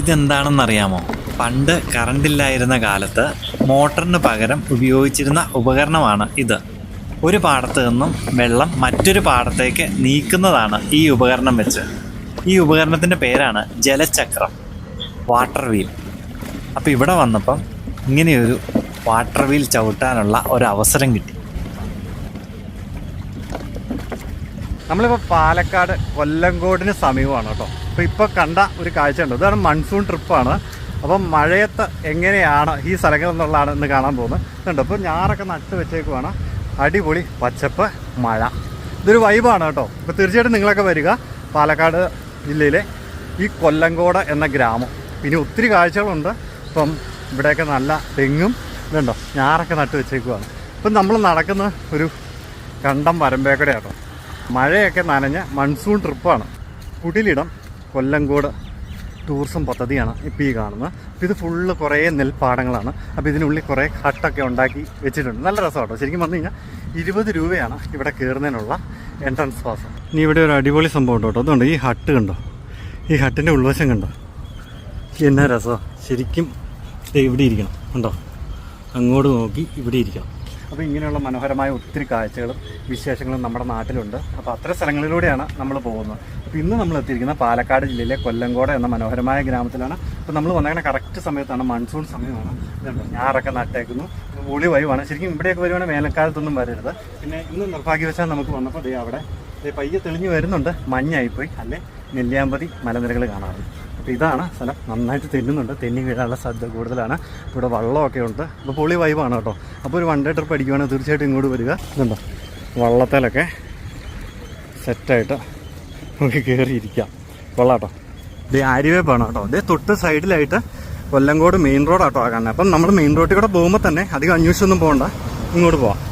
ഇതെന്താണെന്നറിയാമോ? പണ്ട് കറണ്ടില്ലായിരുന്ന കാലത്ത് മോട്ടറിന് പകരം ഉപയോഗിച്ചിരുന്ന ഉപകരണമാണ് ഇത്. ഒരു പാടത്ത് നിന്നും വെള്ളം മറ്റൊരു പാടത്തേക്ക് നീക്കുന്നതാണ് ഈ ഉപകരണം വെച്ച്. ഈ ഉപകരണത്തിന്റെ പേരാണ് ജലചക്രം വാട്ടർ വീൽ. അപ്പോൾ ഇവിടെ വന്നപ്പം ഇങ്ങനെയൊരു വാട്ടർ വീൽ ചവിട്ടാനുള്ള ഒരു അവസരം കിട്ടി. നമ്മളിപ്പോൾ പാലക്കാട് കൊല്ലങ്കോടിന് സമീപമാണ് കേട്ടോ. അപ്പോൾ ഇപ്പോൾ കണ്ട ഒരു കാഴ്ച കാഴ്ചയുണ്ട്. ഇതാണ് മൺസൂൺ ട്രിപ്പാണ് അപ്പം മഴയത്ത് എങ്ങനെയാണ് ഈ സ്ഥലങ്ങളിൽ നിന്നുള്ളതാണ് ഇന്ന് കാണാൻ പോകുന്നത്. ഇതുണ്ട്. അപ്പോൾ ഞാറൊക്കെ നട്ട് വെച്ചേക്കുവാണ്. അടിപൊളി പച്ചപ്പ് മഴ. ഇതൊരു വൈബാണ് കേട്ടോ. അപ്പോൾ തീർച്ചയായിട്ടും നിങ്ങളൊക്കെ വരിക. പാലക്കാട് ജില്ലയിലെ ഈ കൊല്ലങ്കോട് എന്ന ഗ്രാമം. പിന്നെ ഒത്തിരി കാഴ്ചകളുണ്ട്. ഇപ്പം ഇവിടെയൊക്കെ നല്ല തെങ്ങും ഇതുണ്ടോ? ഞാറൊക്കെ നട്ട് വെച്ചേക്കുവാണ്. ഇപ്പം നമ്മൾ നടക്കുന്ന ഒരു കണ്ടം വരമ്പേക്കടെ കേട്ടോ മഴയൊക്കെ നനഞ്ഞ മൺസൂൺ ട്രിപ്പാണ് കുടിലിടം കൊല്ലങ്കോട് ടൂറിസം പദ്ധതിയാണ് ഇപ്പോൾ ഈ കാണുന്നത്. അപ്പോൾ ഇത് ഫുള്ള് കുറേ നെൽപ്പാടങ്ങളാണ്. അപ്പോൾ ഇതിനുള്ളിൽ കുറേ ഹട്ടൊക്കെ ഉണ്ടാക്കി വെച്ചിട്ടുണ്ട്. നല്ല രസം കേട്ടോ ശരിക്കും പറഞ്ഞു കഴിഞ്ഞാൽ ഇരുപത് രൂപയാണ് ഇവിടെ കയറുന്നതിനുള്ള എൻട്രൻസ് പാസ് ഇനി ഇവിടെ ഒരു അടിപൊളി സംഭവം ഉണ്ട് കേട്ടോ? അതുകൊണ്ട് ഈ ഹട്ട് കണ്ടോ? ഈ ഹട്ടിന്റെ ഉൾവശം കണ്ടോ? എന്നാ രസമാണ് ശരിക്കും ഇവിടെ ഇരിക്കണം. കണ്ടോ? അങ്ങോട്ട് നോക്കി ഇവിടെ ഇരിക്കണം. അപ്പോൾ ഇങ്ങനെയുള്ള മനോഹരമായ ഒത്തിരി കാഴ്ചകളും വിശേഷങ്ങളും നമ്മുടെ നാട്ടിലുണ്ട്. അപ്പോൾ അത്തരം സ്ഥലങ്ങളിലൂടെയാണ് നമ്മൾ പോകുന്നത്. അപ്പോൾ ഇന്ന് നമ്മൾ എത്തിയിരിക്കുന്ന പാലക്കാട് ജില്ലയിലെ കൊല്ലങ്കോട് എന്ന മനോഹരമായ ഗ്രാമത്തിലാണ്. അപ്പോൾ നമ്മൾ വന്നേക്കുന്ന കറക്റ്റ് സമയത്താണ് മൺസൂൺ സമയമാണ്. ഞാറൊക്കെ നട്ടേക്കുന്നു. ഒളി വൈവാണ് ശരിക്കും ഇവിടെയൊക്കെ വരുവാണെങ്കിൽ വേനൽക്കാലത്തൊന്നും വരരുത്. പിന്നെ ഇന്ന് നിർഭാഗ്യവശാൽ നമുക്ക് വന്നപ്പോൾ ദേ അവിടെ പയ്യെ തെളിഞ്ഞു വരുന്നുണ്ട്. മഞ്ഞായിപ്പോയി. അല്ലെ? നെല്ലിയാമ്പതി മലനിരകൾ കാണാറുണ്ട്. അപ്പോൾ ഇതാണ് സ്ഥലം. നന്നായിട്ട് തെന്നുന്നുണ്ട്. തെന്നി വീഴാനുള്ള സാധ്യത കൂടുതലാണ്. ഇവിടെ വള്ളമൊക്കെ ഉണ്ട്. അപ്പോൾ പൊളി വൈബാണ് കേട്ടോ. അപ്പോൾ ഒരു വൺ ഡേ ട്രിപ്പ് അടിക്കുവാണെങ്കിൽ തീർച്ചയായിട്ടും ഇങ്ങോട്ട് വരിക. ഇതുണ്ടോ? വള്ളത്തിലൊക്കെ സെറ്റായിട്ട് നമുക്ക് കയറിയിരിക്കാം കൊള്ളാട്ടോ ഇത് ആര്യവേപ്പാണ് കേട്ടോ. ഇത് തൊട്ട് സൈഡിലായിട്ട് കൊല്ലംകോട് മെയിൻ റോഡാട്ടോ ആ കാണുന്നത്. അപ്പം നമ്മൾ മെയിൻ റോഡിൽ കൂടെ പോകുമ്പോൾ തന്നെ അധികം അന്വേഷിച്ചൊന്നും പോകണ്ട. ഇങ്ങോട്ട് പോവാം.